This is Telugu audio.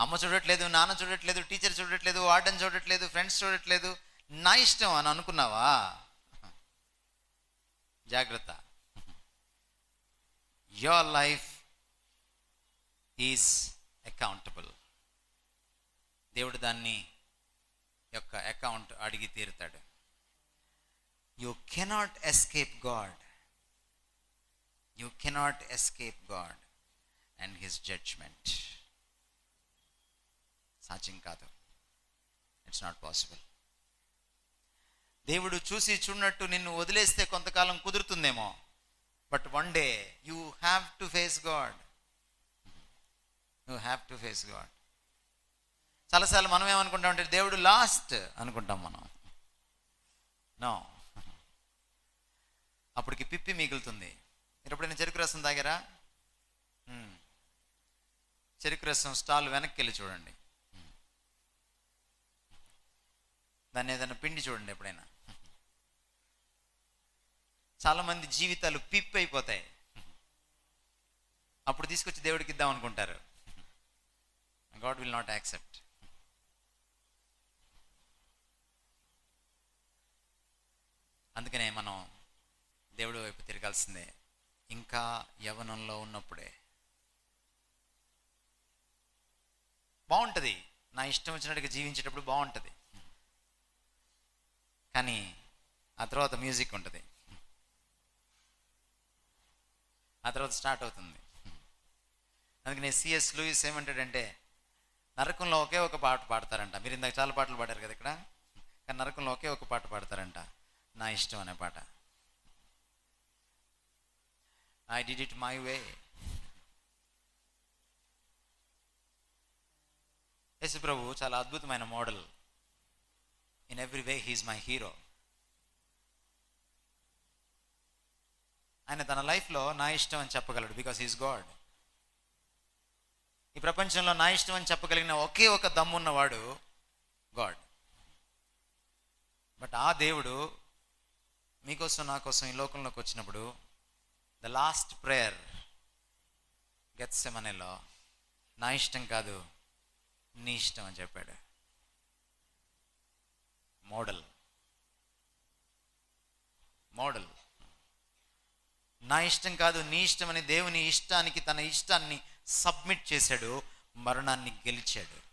అమ్మ చూడట్లేదు నాన్న చూడట్లేదు టీచర్ చూడట్లేదు వార్డెన్ చూడట్లేదు ఫ్రెండ్స్ చూడట్లేదు. నా ఇష్టం అని అనుకున్నావా? జాగ్రత్త. యువర్ లైఫ్ ఈజ్ అకౌంటబుల్ దేవుడు దాన్ని యొక్క అకౌంట్ అడిగి తీరుతాడు. You cannot escape God you cannot escape God and his judgement సాధ్యం కాదు. ఇట్స్ నాట్ పాసిబుల్ దేవుడు చూసి చూడనట్టు నిన్ను వదిలేస్తే కొంతకాలం కుదురుతుందేమో. But one day you have to face God you have to face God చాలాసార్లు మనం ఏమనుకుంటాం అంటే దేవుడు లాస్ట్ అనుకుంటాం మనం. నో అప్పటికి పిప్పి మిగులుతుంది. మీరు ఎప్పుడైనా చెరుకు రసం తాగారా? Hmm. చెరుకు రసం స్టాల్ వెనక్కి వెళ్ళి చూడండి. దాన్ని ఏదైనా పిండి చూడండి ఎప్పుడైనా. చాలామంది జీవితాలు పిప్ అయిపోతాయి అప్పుడు తీసుకొచ్చి దేవుడికి ఇద్దాం అనుకుంటారు. గాడ్ విల్ నాట్ యాక్సెప్ట్ అందుకనే మనం దేవుడి వైపు తిరగాల్సిందే. ఇంకా యవనంలో ఉన్నప్పుడే. బాగుంటుంది. నా ఇష్టం వచ్చినట్టుగా జీవించేటప్పుడు బాగుంటుంది. కానీ ఆ తర్వాత మ్యూజిక్ ఉంటుంది. ఆ తర్వాత స్టార్ట్ అవుతుంది. అందుకనే సిఎస్ లూయిస్ ఏమంటాడంటే నరకంలో ఒకే ఒక పాట పాడతారంట. మీరు ఇందాక చాలా పాటలు పాడారు కదా ఇక్కడ? కానీ నరకంలో ఒకే ఒక పాట పాడతారంట. నా ఇష్టం అనే పాట. I did it my way Yesu ప్రభు చాలా అద్భుతమైన model. In every way he's my hero ఆయన తన లైఫ్లో నా ఇష్టం అని చెప్పగలడు బికాస్ హీస్ గాడ్ ఈ ప్రపంచంలో నా ఇష్టం అని చెప్పగలిగిన ఒకే ఒక దమ్మున్నవాడు గాడ్ బట్ ఆ దేవుడు మీకోసం నా కోసం ఈ లోకంలోకి వచ్చినప్పుడు ద లాస్ట్ ప్రేయర్ గెత్సెమనేలో నా ఇష్టం కాదు నీ ఇష్టం అని చెప్పాడు. మోడల్. మోడల్. నా ఇష్టం కాదు నీ ఇష్టం అని దేవుని ఇష్టానికి తన ఇష్టాన్ని సబ్మిట్ చేశాడు మరణాన్ని గెలిచాడు.